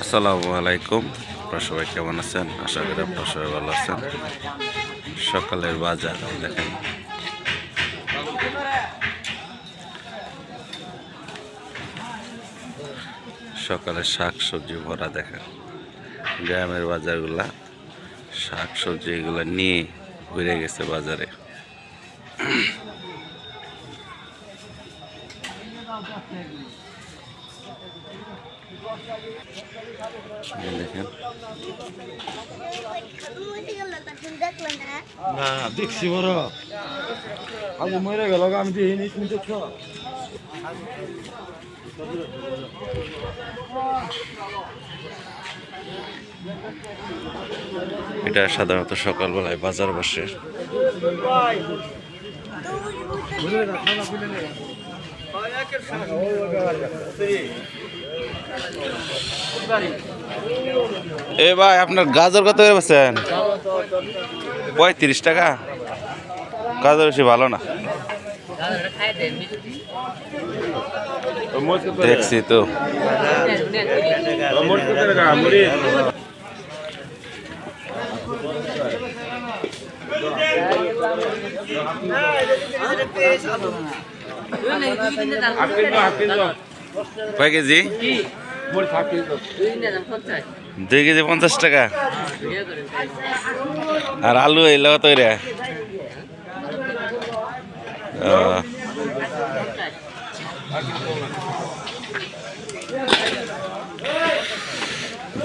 আসসালামু আলাইকুম। আপনারা সবাই কেমন আছেন? আশা করি আপনারা সবাই ভালো আছেন। সকালের বাজার, দেখেন। সকালে শাক সবজি ভরা, দেখেন। গ্রামের বাজারগুলা শাক সবজি এগুলো নিয়ে ঘুরে গেছে বাজারে। না দেখছি বড়। আগে মরে গেল আমি দেখিনি তুমি দেখছ এটা সাধারণত সকালবেলায় বাজার বসে। এ ভাই আপনার গাজর কত বেছেন পঁয়ত্রিশ টাকা। গাজর বেশি ভালো না। দেখছি তো। কেজি? দুই কেজি পঞ্চাশ টাকা। আর আলু এলো কত করে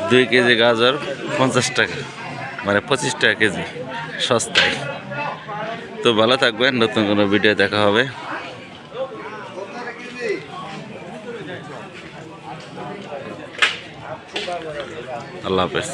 দুই কেজি গাজর পঞ্চাশ টাকা। মানে পঁচিশ টাকা কেজি। সস্তায়। তো ভালো থাকবেন, নতুন কোনো ভিডিও দেখা হবে। আল্লাহ হাফেজ